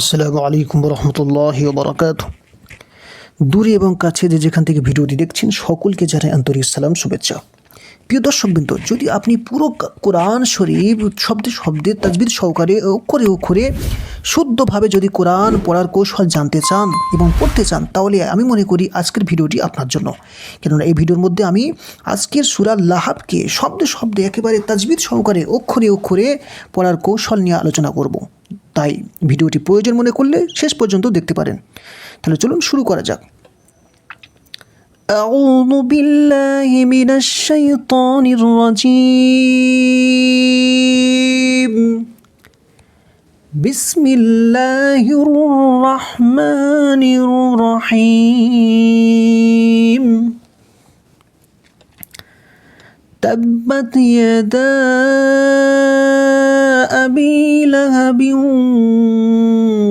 আসসালামু আলাইকুম রহমতুল্লাহ বরকাত দূরে এবং কাছে যে যেখান থেকে ভিডিওটি দেখছেন, সকলকে জানাই আন্তরিক সালাম, শুভেচ্ছা। প্রিয় দর্শকবৃন্দ, যদি আপনি পুরো কোরআন শরীফ শব্দে শব্দে তাজবিদ সহকারে অক্ষরে অক্ষরে শুদ্ধভাবে যদি কোরআন পড়ার কৌশল জানতে চান এবং পড়তে চান, তাহলে আমি মনে করি আজকের ভিডিওটি আপনার জন্য। কেননা এই ভিডিওর মধ্যে আমি আজকের সুরা লাহাবকে শব্দে শব্দে একেবারে তাজবিদ সহকারে অক্ষরে অক্ষরে পড়ার কৌশল নিয়ে আলোচনা করব। তাই ভিডিওটি প্রয়োজন মনে করলে শেষ পর্যন্ত দেখতে পারেন তাহলে চলুন শুরু করা যাক أعوذ بالله من الشيطان الرجيم بسم الله الرحمن الرحيم تبت يدا أبي لهب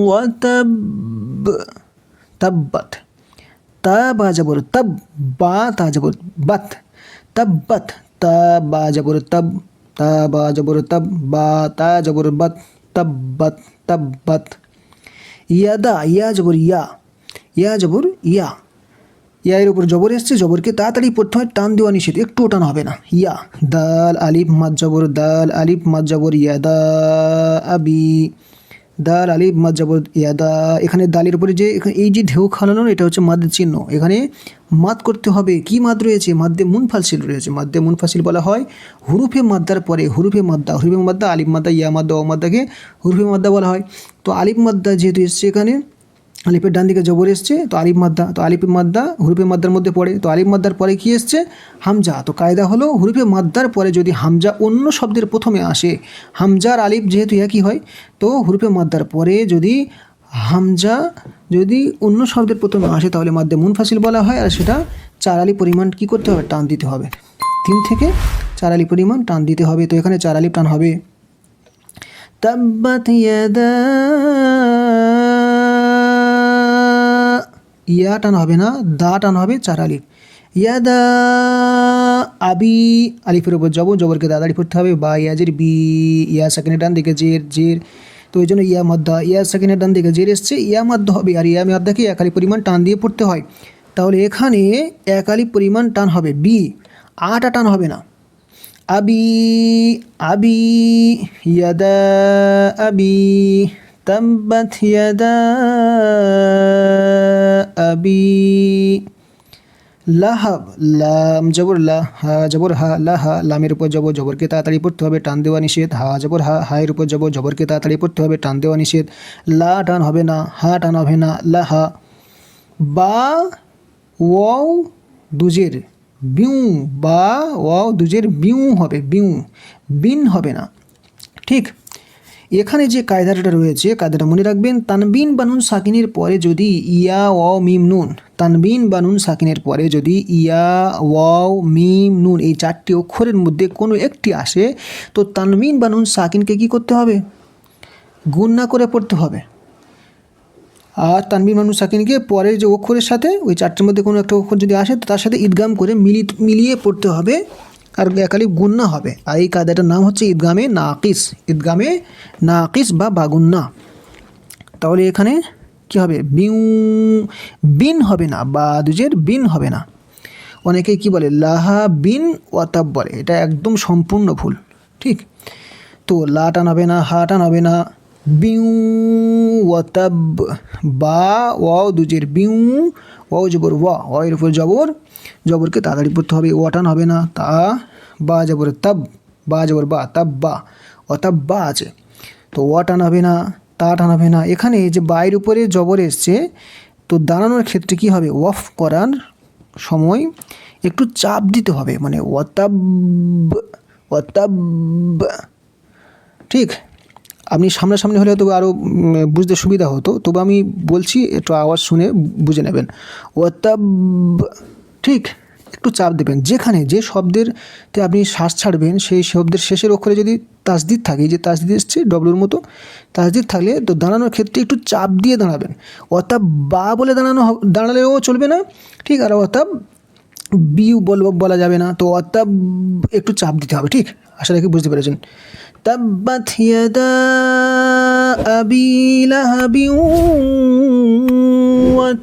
وتب تبت تاب جبر تب بات جبر بت تبت تاب جبر تب تاب جبر تب بات جبر بت تبت تبت يدا يا جبر يا يا جبر يا ইয়া ইয়া ইয়া ইয়া এর উপর জবর এসছে, জবরকে তাড়াতাড়ি হয়, টান দেওয়া নিষেধ, একটুও টান হবে না। ইয়া, দাল আলিফ মাদ জবর, দাল আলিফ মাদ জবর ইয়াদা আবি। দাল আলিফ মাদ জবর ইয়াদা এখানে দালের উপরে যে এই যে ঢেউ খালানোর এটা হচ্ছে মাদের চিহ্ন। এখানে মাদ করতে হবে, কি মাদ রয়েছে? মাদ্দে মুনফাসিল রয়েছে। মাদ্দে মুনফাসিল বলা হয় হুরুফে মাদ্দার পরে, হুরুফে মাদ্দা। হুরুফে মাদ্দা, আলিফ মাদ্দা, ইয়া মাদ্দা ও মাদ্দাকে হুরুফে মাদ্দা বলা হয়। তো আলিফ মাদ্দা যেহেতু এসছে এখানে আলিফের ডান দিকে জবর এসছে, তো আলিফ মাদ্দা, তো আলিফের মাদ্দা হুরুফে মাদ্দার মধ্যে পড়ে, তো আলিফ মাদ্দার পরে কি এসছে? হামজা, তো কায়দা হলো হুরুফে মাদ্দার পরে যদি হামজা অন্য শব্দের প্রথমে আসে হামজার আলিফ যেহেতু একই হয়, তো হুরুফে মাদ্দার পরে যদি হামজা যদি অন্য শব্দের প্রথমে আসে, তাহলে মাদ্দে মুনফাসিল বলা হয়, আর সেটা চার আলি পরিমাণ কি করতে হবে? টান দিতে হবে। তিন থেকে চার আলি পরিমাণ টান দিতে হবে, তো এখানে চার আলি টান হবে। তাব্বাত ইয়াদা ইয়া টান হবে না, দা টান হবে চার আলিফ। ইয়া দা আবি, আলিফের উপর জবর, জবরকে দাদারি পড়তে হবে, বা ইয়াজের বি, ইয়া সেকেন্ডের ডান দিকে জের জের। তো ওই জন্য ইয়া মাদ্দা, ইয়া সেকেন্ডের ডান দিকে জের এসছে, ইয়া মাদ্দা হবে, আর ইয়া মাদ্দাকে এক আলি পরিমাণ টান দিয়ে পড়তে হয়। তাহলে এখানে এক আলি পরিমাণ টান হবে, বি, আটা টান হবে না। আবি আবি, ইয়াদা আবি তাব্বাত ইয়াদা আবি লাহাব, লাম, জবর লা, হা, জবর হা লাহা লামের উপর জবর, জবরকে তাড়াতাড়ি পড়তে হবে, টান দেওয়া নিষেধ, হা, জবর হা, হায়ের উপর জবর, জবরকে তাড়াতাড়ি পড়তে হবে, টান দেওয়া নিষেধ, লা, টান হবে না, হা, টান হবে না লাহা বা, ওয়াও, দুজের, বিউ, বা, ওয়াও, দুজের বিউ হবে, বিউ, বিন হবে না, ঠিক? এখানে যে কায়দাটা রয়েছে, কায়দাটা মনে রাখবেন, তানবিন বানুন সাকিনের পরে যদি ইয়া, ওয়াও, মিম, নুন। তানবিন বানুন সাকিনের পরে যদি ইয়া, ওয়াও, মিম, নুন এই চারটি অক্ষরের মধ্যে কোনো একটি আসে, তো তানবিন বানুন সাকিনকে কি করতে হবে? গুণ না করে পড়তে হবে। আর তানবির মানুষ সাকিনকে পরের যে অক্ষরের সাথে, ওই চারটের মধ্যে কোনো একটা অক্ষর যদি আসে তার সাথে ঈদগাম করে মিলিয়ে মিলিয়ে পড়তে হবে। আর একালি গুন্না হবে। আর এই কায়দাটার নাম হচ্ছে ঈদগামে নাকিস। ঈদগামে নাকিস বা বাগুন্না। তাহলে এখানে কি হবে? বিউ, বিন হবে না বা দুজের বিন হবে না। অনেকেই কি বলে? লাহা বিন ওয়াতাব বলে। এটা একদম সম্পূর্ণ ভুল, ঠিক? তো লা টান হবে না, হা টান হবে না বিউ, ওয়াতাব, বা দুজের বিউ, ওয়াও জবর ওয়া ওয়ের উপর জবর। জবরকে তাড়াতাড়ি পড়তে হবে, ওয়াটান হবে না, তা, বা জবর তাব, বা জবর বা, তাব বা অতাব বা আছে। তো ওয়াটান হবে না তা টান হবে না। এখানে যে বাইর উপরে জবর এসছে, তো দাঁড়ানোর ক্ষেত্রে কি হবে? ওয়াফ করার সময় একটু চাপ দিতে হবে মানে ওয়াতাব ওয়াতাব, ঠিক? আপনি সামনাসামনি হলে তবে আরও বুঝতে সুবিধা হতো। তবে আমি বলছি, একটু আওয়াজ শুনে বুঝে নেবেন। ওয়াতাব ঠিক, একটু চাপ দেবেন। যেখানে যে শব্দের তে আপনি শ্বাস ছাড়বেন, সেই শব্দের শেষের অক্ষরে যদি তাসদিদ থাকে যে তাসদিদ এসছে, ডব্লুর মতো, তাসদিদ থাকলে তো দাঁড়ানোর ক্ষেত্রে একটু চাপ দিয়ে দাঁড়াবেন। অর্থাৎ বা বলে দাঁড়ানো দাঁড়ালেও চলবে না, ঠিক, আর অর্থাৎ বিউ বলব বলা যাবে না। তো অর্থাৎ একটু চাপ দিতে হবে, ঠিক? আশা রাখি বুঝতে পেরেছেন। তাব্বাত আবি লাহাবি ওয়া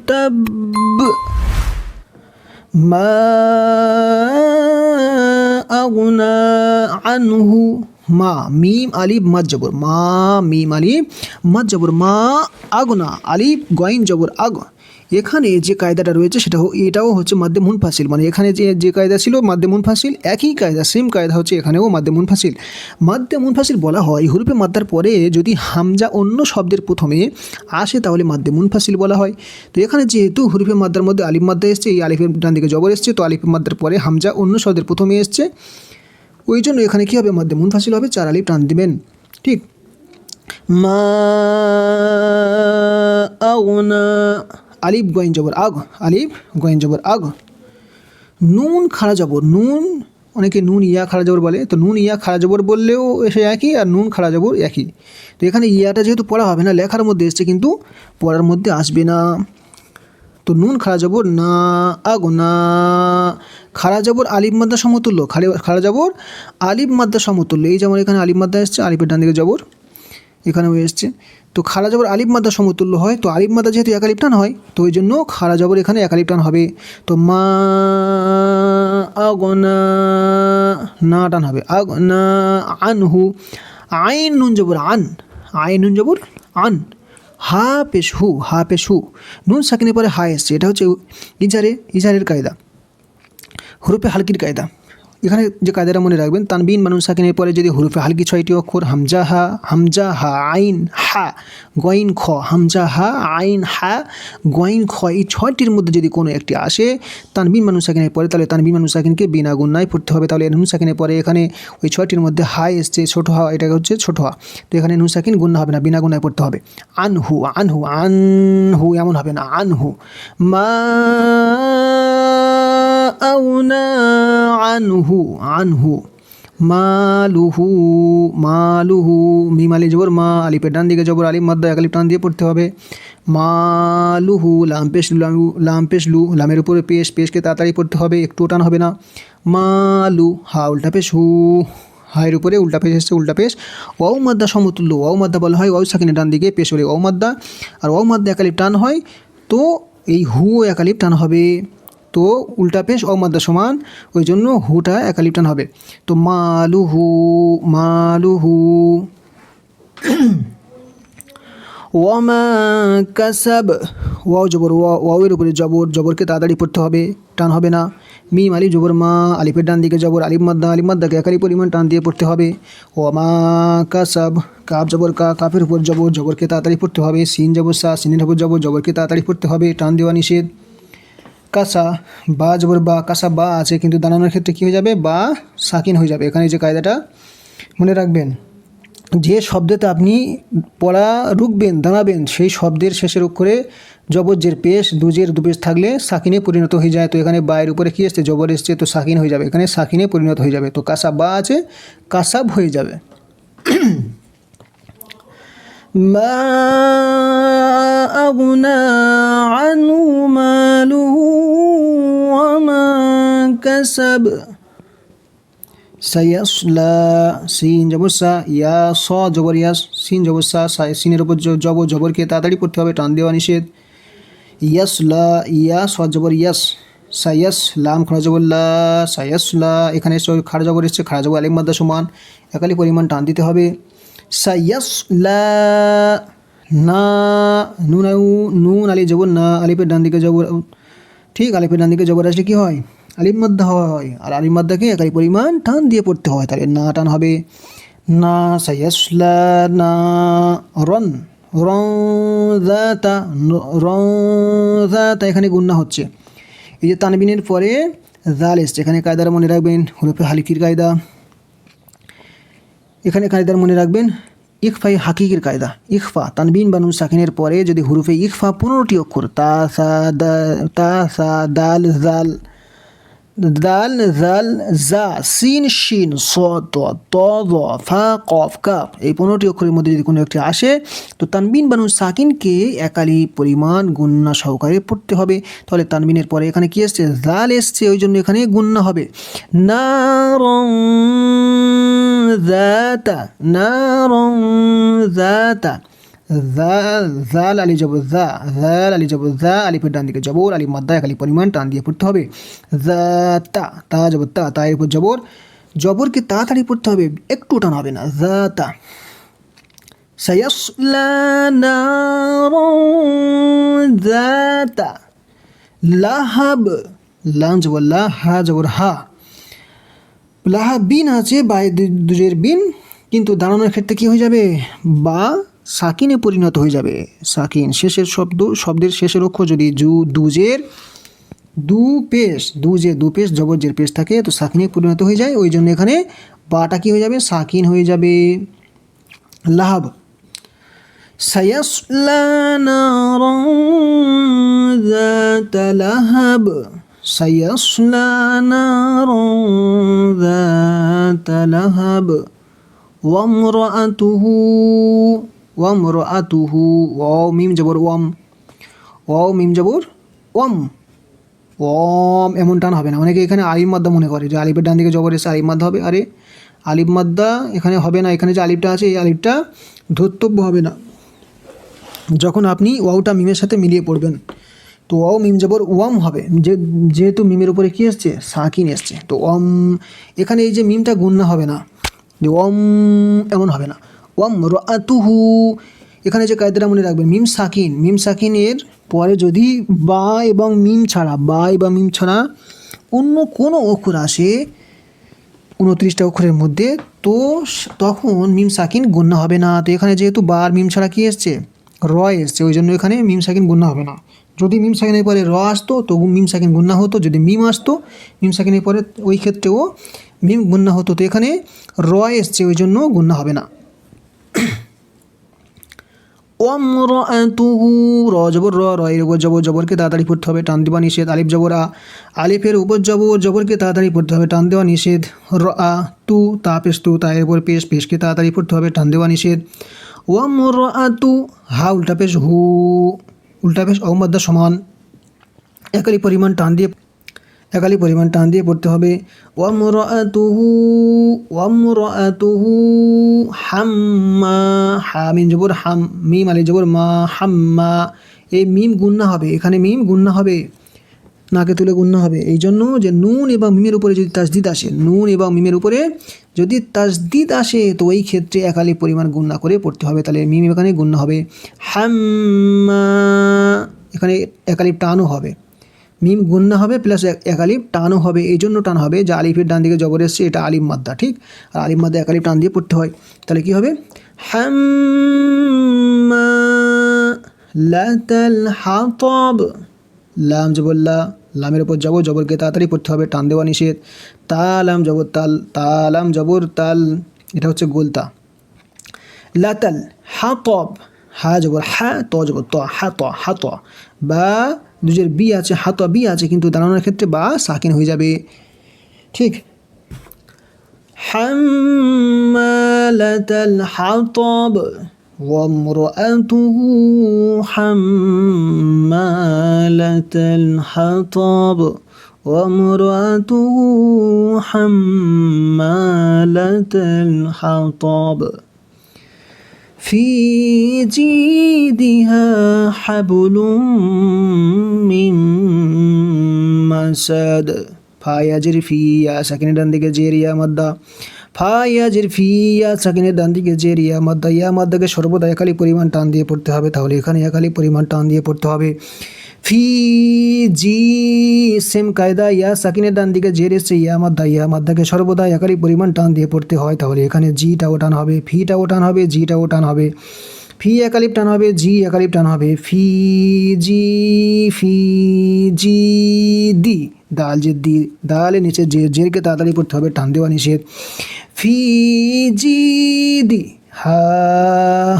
মা আগুনা আনহু। মা, মিম আলিফ মাদ জবর, মা, মিম আলিফ মাদ জবর, মা, আগনা, আলিফ, গয়েন জবর আগ এখানে যে কায়দাটা রয়েছে সেটা এটাও হচ্ছে মাদ্দে মুনফাসিল মানে এখানে যে যে কায়দা ছিল মাদ্দে মুনফাসিল একই কায়দা সেম কায়দা হচ্ছে এখানেও মাদ্দে মুনফাসিল মাদ্দে মুনফাসিল বলা হয় হুরুফে মাদ্দার পরে যদি হামজা অন্য শব্দের প্রথমে আসে তাহলে মাদ্দে মুনফাসিল বলা হয়। তো এখানে যেহেতু হুরুফে মাদ্দার মধ্যে আলিফ মাদ্দা এসছে, এই আলিফের ডান দিকে জবর এসছে, তো আলিফ মাদ্দার পরে হামজা অন্য শব্দের প্রথমে এসছে। ওই জন্য এখানে কী হবে? মাধ্যে মুনফাসিল হবে, চার আলিফ টান দিবেন। ঠিক? মা আলিফ গয়েন জবর আগ, আলিফ গয়েন জবর আগ। নুন খাড়া জবর, নুন, অনেকে নুন ইয়া খাড়া জবর বলে, তো নুন ইয়া খাড়া জবর বললেও এসে একই আর নুন খাড়া জবর একই। তো এখানে ইয়াটা যেহেতু পড়া হবে না, লেখার মধ্যে এসছে কিন্তু পড়ার মধ্যে আসবে না। তো নুন খাড়া জবর, না, আগ, না। খাড়া জবর, আলিফ মাদ্দা সমতুল্য। খাড়ে, খাড়া জবর, আলিফ মাদ্দা সমতুল্য। এই যেমন এখানে আলিফ মাদ্দা এসছে, আলিফের ডান দিকে জবর। এখানেও এসছে। তো খাড়া জবর, আলিফ মাদ্দা সমতুল্য হয়। তো আলিফ মাদ্দা যেহেতু একালিপ টান হয়, তো ওই জন্য খাড়া জবর এখানে একালিপ টান হবে। তো মা আগনা না টান হবে। আগনা আনহু। আইন নুন জবর, আন। আইন নুন জবর, আন। হা পেশ হু, হা পেশ হু। নুন সাকিনের পরে হা এসছে, এটা হচ্ছে ইজারে, ইজারের কায়দা। হুরুপে হালকির কায়দা। এখানে যে কায়দাটা মনে রাখবেন, তানবিন মানুষ সাকিনের পরে যদি হুরুফে হালকি ছয়টি অক্ষর হামজা হা হামজা হা আইন, হা গইন খ হামজা হা আইন, হা গইন খ, এই ছয়টির মধ্যে যদি কোনো একটি আসে, তানবিন মানুষ সাকিনের পরে, তাহলে তানবিন মানুষ সাকিনকে বিনা গুন্নায় পড়তে হবে। তাহলে নুন সাকিনের পরে এখানে ওই ছয়টির মধ্যে হা এসছে, ছোট হা এটা হচ্ছে ছোট হা। তো এখানে নুন সাকিন গুন্না হবে না, বিনা গুন্নায় পড়তে হবে। আনহু আনহু আনহু, এমন হবে না। আনহু, মা আউনা আনহু আনহু মালুহু মালুহু মিমালি জবর, মা আলিপের ডান দিকে, জবর আলিম মাদ্দা, এক আলিপ টান দিয়ে পড়তে হবে। মালুহু, লাম পেশ লামু, লাম পেশ লু, লামের উপরে পেশ, পেশকে তাড়াতাড়ি পড়তে হবে একটু টান হবে না। মালু, হা, উল্টা পেশ, হু, হায়ের উপরে উল্টা পেশ এসছে, উল্টা পেশ। ওয়াও মাদ্দা, সমতুল্য, ওয়াও মাদ্দা বলা হয়, ওয়াও সাকিনে ডান দিকে, পেশ ওরে ওয়াও মাদ্দা, আর ওয়াও মাদ্দা একালিপ টান হয়, তো এই হু একালিপ টান হবে। তো উল্টা পেশ অমাদ্দা সমান, ওই জন্য হুটা একালিপ টান হবে। তো মালুহু মালুহু। ওয়ামা কাসাব, ওয়াও জবর, ওয়া, ওয়াওয়ের উপরে জবর, জবরকে তাড়াতাড়ি পড়তে হবে, টান হবে না। মিম, আলিফ, জবর, মা, আলিফের ডান দিকে জবর, আলিফ, মাদ্দা, আলিফ, মাদ্দাকে একালি পরিমাণ টান দিয়ে পড়তে হবে। ওয়ামা কাসাব কাপ জবর, কা কাপের উপর জবর, জবরকে তাড়াতাড়ি পড়তে হবে। সিন জবর, সা, সিনের উপর জবর, জবরকে তাড়াতাড়ি পড়তে হবে, টান দেওয়া নিষেধ। কাসা বা জবর বা কাসা বা আছে, কিন্তু দাঁড়ানোর ক্ষেত্রে কী হয়ে যাবে? বা সাকিন হয়ে যাবে। এখানে যে কায়দাটা মনে রাখবেন, যে শব্দতে আপনি পড়া, রুখবেন দাঁড়াবেন সেই শব্দের শেষের অক্ষরে জবরজের পেশ, দুজের দুপেশ থাকলে সাকিনে পরিণত হয়ে যায়। তো এখানে বায়ের উপরে কী এসছে? জবর এসছে, তো সাকিন হয়ে যাবে। এখানে সাকিনে পরিণত হয়ে যাবে। তো কাসা বা আছে কাসাব হয়ে যাবে। মা আগুনা আনু মালু كسب সাইয়াসলা সিন জবর সা ইয়া স জবর ইয়াস সিন জবর সা সা- সিনের উপর জ- জবর জবরকে তাড়াতাড়ি পড়তে হবে টান দেওয়া নিষেধ ইয়াসলা ইয়া স জবর ইয়াস সাইয়াস লাম খড়া জবর লা সাইয়াসলা এখানে স- খাড়া জবর এসছে খাড়া জবর আলিম মাদ্দা সমান একালি পরিমাণ টান দিতে হবে সাইয়াসলা না নুন আউ- নুন আলি জবর না আলিপের ডান দিকে জবর ঠিক আলিফের ডান দিকে জবর আসলে কী হয় আলিফ মাদ্দা হয়। আর আলিফ মাদ্দাকে একাই পরিমাণ টান দিয়ে পড়তে হয়। তাহলে না টান হবে। না সাইয়াসলা না রন। রং জাতা রং জাতা এখানে গুন্না হচ্ছে। এই যে তানবিনের পরে জাল এসছে এখানে কায়দার মনে রাখবেন, হুরুফে হালিকির কায়দা। এখানে কায়দার মনে রাখবেন ইকফাই হাকিকের কায়দা। ইকফা, তানবিন বানু সাকিনের পরে যদি হুরুফে ইকফা পনেরোটি অক্ষর, তা সা দা, তা সা, দাল, জাল দাল জাল জা সিন শিন স ত ত দ ফা কফ কাপ এই পনেরোটি অক্ষরের মধ্যে যদি কোনো একটি আসে, তো তানবিন বানু সাকিনকে একালি পরিমাণ গুন্না সহকারে পড়তে হবে। তাহলে তানবিনের পরে এখানে কি এসছে? জাল এসছে, ওই জন্য এখানে গুন্না হবে। না রং জাতা না রং জাতা জাল আলি জব জা জাল আলি জব জা আলিফের ডান দিকে জবর আলি মাদ্দায় খালি পরিমাণ টান দিয়ে পড়তে হবে জা তা তা জব তা তা এর উপর জবর জবরকে তাড়াতাড়ি পড়তে হবে একটু টান হবে না জা তা সায়াসলা জাতা লাহাব লাম জবর লা হা জবর হা লাহা বিন আছে বাই বিন কিন্তু দাঁড়ানোর ক্ষেত্রে কী হয়ে যাবে বা সাকিনে পরিণত হয়ে যাবে সাকিন শেষের শব্দ শব্দের শেষের অক্ষর যদি জু দুজের দু পেশ দুজে দু পেশ জবরজের পেশ থাকে তো সাকিনে পরিণত হয়ে যায় ওই জন্য এখানে বাটা কি হয়ে যাবে সাকিন হয়ে যাবে লাহাব سيصلى نارا ذات لهب ওয়াম রো আতুহু ও মিম জবর ওম ও মিম জবর ওম ওম এমন টান হবে না। অনেকে এখানে আলিম মাদ্দা মনে করে যে আলিপের ডান দিকে জবর এসে আলিম মাদ্দা হবে। আরে আলিফ মাদ্দা এখানে হবে না, এখানে যে আলিপটা আছে, এই আলিফটা ধর্তব্য হবে না। যখন আপনি ওয়াউটা মিমের সাথে মিলিয়ে পড়বেন, তো ও মিম জবর, ওয়াম হবে। যে, যেহেতু মিমের উপরে কী এসছে? সাকিন এসছে। তো ওম এখানে এই যে মিমটা গুন্না হবে না। যে ওম এমন হবে না। ওয়াম রাতুহু এখানে যে কায়দাটা মনে রাখবেন, মিম সাকিন। মিম সাকিনের পরে যদি বা এবং মিম ছাড়া, বা বা মিম ছাড়া অন্য কোনো অক্ষর আসে, উনত্রিশটা অক্ষরের মধ্যে, তো তখন মিম সাকিন গুন্না হবে না। তো এখানে যেহেতু বার মিম ছাড়া কী এসছে? র এসছে, ওই জন্য এখানে মিম সাকিন গুন্না হবে না। যদি মিম সাকিনের পরে র আসতো তো মিম সাকিন গুন্না হতো। যদি মিম আসতো, মিম সাকিনের পরে ওই ক্ষেত্রেও মিম গুন্না হতো। তো এখানে র এসছে, ওই জন্য গুন্না হবে না। ওমরাতুহু র জবর র র এর উপর জবর, জবরকে তাড়াতাড়ি পড়তে হবে, টান দেওয়া নিষেধ, আলিফ জবর আ আলিফের উপর জবর, জবরকে তাড়াতাড়ি পড়তে হবে, টান দেওয়া নিষেধ র আ তু তা পেশ তু তা এর উপর পেশ, পেশকে তাড়াতাড়ি পড়তে হবে, টান দেওয়া নিষেধ ওমরাতু হা, উল্টা পেশ, হু, উল্টা পেশ অমদ্দা সমান, একালি পরিমাণ টান দিয়ে একালি পরিমাণ টান দিয়ে পড়তে হবে। ওয়ামরাতুহু ওয়ামরাতুহু, হাম্মা হা মিম জবর হাম, মিম আলি জবর মা, হাম্মা। এই মিম গুন্না হবে। এখানে মিম গুন্না হবে। নাকে তুলে গুন্না হবে। এই জন্য যে নুন এবং মিমের উপরে যদি তাজদিদ আসে, নুন এবং মিমের উপরে যদি তাজদিদ আসে, তো ওই ক্ষেত্রে একালি পরিমাণ গুন্না করে পড়তে হবে। তাহলে মিম এখানে গুন্না হবে। হাম্মা, এখানে একালি টানও হবে। মিম গুন্না হবে প্লাস এক আলিফ, টানও হবে, এই জন্য টান হবে, যে আলিফের ডান দিকে জবর এসছে, এটা আলিম মাদ্দা, ঠিক? আর আলিম মাদ্দা এক আলিফ টান দিয়ে পড়তে হয়। তাহলে কী হবে? হাম্মা লাতাল হাতব। লাম জবল্লা লামের উপর জবর, জবরকে তাড়াতাড়ি পড়তে হবে, টান দেওয়া নিষেধ। তালাম জবর তাল তালাম জবর তাল, এটা হচ্ছে গোলতা লাতাল হাতব, হা জবর, হা, ত জবর, ত, হা ত হা, ত। বা দুজের বি আছে হাত বি আছে কিন্তু দাঁড়ানোর ক্ষেত্রে বা সাকিন হয়ে যাবে ঠিক حمالة الحطب وامرأته حمالة الحطب وامرأته حمالة الحطب في جيدها حبل من مسد ফায়াজের ফিয়া সাকিনের ডান দিকে জেরিয়া মাদ্দা ফায়াজের ফিয়া সাকিনের ডান দিকে জেরিয়া মাদ্দা ইয়া মাদ্দাকে সর্বদা একালি পরিমাণ টান দিয়ে পড়তে হবে তাহলে এখানে একালি পরিমাণ টান দিয়ে পড়তে হবে ফি, জি, সেম, কায়দা, ইয়া সাকিনের ডান দিকে জের এসছে ইয়া, মাদ্দা, ইয়া, মাদ্দাকে সর্বদা একালি পরিমাণ টান দিয়ে পড়তে হয়। তাহলে এখানে জিটাও টান হবে ফিটাও টান হবে জিটাও টান হবে। ফি একালিপ টান হবে, জি একালিপ টান হবে। ফি, জি ফি, জি, দি, দাল যে, দি, দালে নিচে যে, জেরকে তাড়াতাড়ি পড়তে হবে, টান দেওয়া নিষেধ। ফি, জি, দি হা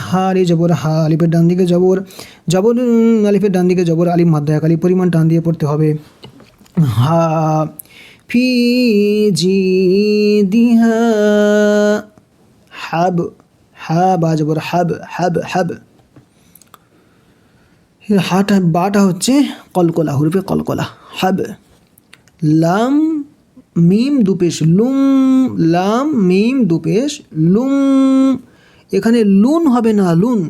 হারে জবর, হা, আলিফের ডান দিকে জবর। জবর আলিফের ডান দিকে জবর, আলিফ মাদ্দা একালি পরিমাণ টান দিয়ে পড়তে হবে। হা, ফি, জি দিহা হাব, হা, বা জবর, হাব হাব হাব। হাটা, বাটা হচ্ছে কলকলা, হুরুফে কলকলা, হাব। লাম, মিম দুপেশ, লুম, লাম, মিম দুপেশ, লুম। এখানে লুন হবে না, লুন।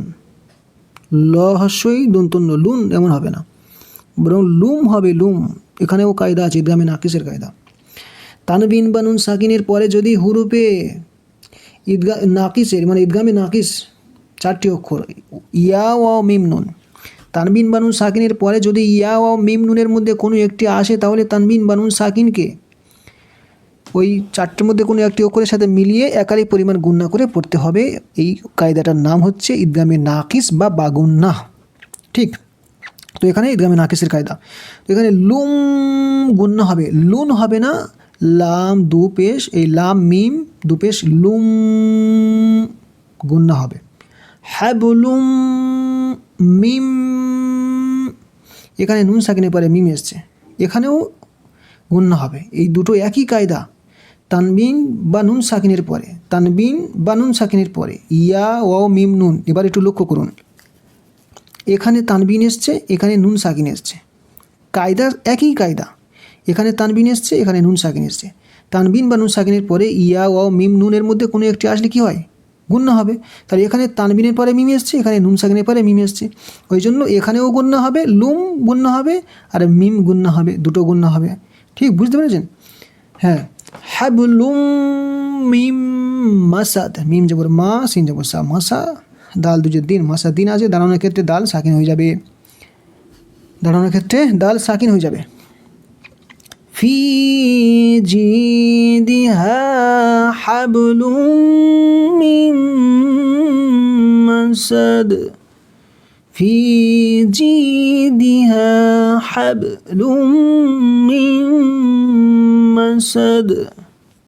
ল হস্যই দন্তন্য, লুন এমন হবে না। বরং লুম হবে লুম। এখানেও কায়দা আছে ঈদগামে নাকিসের কায়দা। তানবিন বানুন সাকিনের পরে যদি হুরুপে ঈদগা নাকিসের মানে ঈদগামে নাকিস, চারটি অক্ষর, ইয়া ও মিম নুন। তানবিন বানুন সাকিনের পরে যদি ইয়া ও মিম নুনের মধ্যে কোনো একটি আসে, তাহলে তানবিন বানুন সাকিনকে ওই চারটের মধ্যে কোনো একটি অক্ষরের সাথে মিলিয়ে একালি পরিমাণ গুণনা করে পড়তে হবে। এই কায়দাটার নাম হচ্ছে ঈদগামে নাকিস বা বাগুন্না ঠিক? তো এখানে ঈদগামে নাকিসের কায়দা। তো এখানে লুম গুণনা হবে। লুন হবে না, লাম দু পেশ, এই লাম, মিম দু পেশ, লুম গুণনা হবে। হ্যাবলুম মিম, এখানে নুন সাকিনের পরে মিম এসছে। এখানেও গুণনা হবে। এই দুটো একই কায়দা। তানবিন বা নুন সাকিনের পরে, তানবিন বা নুন সাকিনের পরে, ইয়া ও মিম, নুন, এবার একটু লক্ষ্য করুন। এখানে তানবিন এসছে, এখানে নুন সাকিন এসছে। কায়দা একই কায়দা, এখানে তানবিন এসছে, এখানে নুন সাকিন এসছে। তানবিন বা নুন সাকিনের পরে ইয়া ও মিম, নুনের মধ্যে কোনো একটি আসলে কি হয়? গুণ্য হবে। তাহলে এখানে তানবিনের পরে মিম এসছে, এখানে নুন সাকিনের পরে মিম এসছে। ওই জন্য এখানেও গুণ্য হবে, লুম গুণ্য হবে, আর মিম গুণ্য হবে, দুটো গুণ্য হবে। ঠিক, বুঝতে পেরেছেন? হ্যাঁ হাবলুম মিম মাসাদ মিম জবর মা সিন জবর সা মাসা দাল দুজের দিন মাসা দিন আছে দাঁড়ানোর ক্ষেত্রে দাল সাকিন হয়ে যাবে দাঁড়ানোর ক্ষেত্রে দাল সাকিন হয়ে যাবে ফি জিদিহা হাবলুম মিম মাসাদ في جيدها حبل من مسد.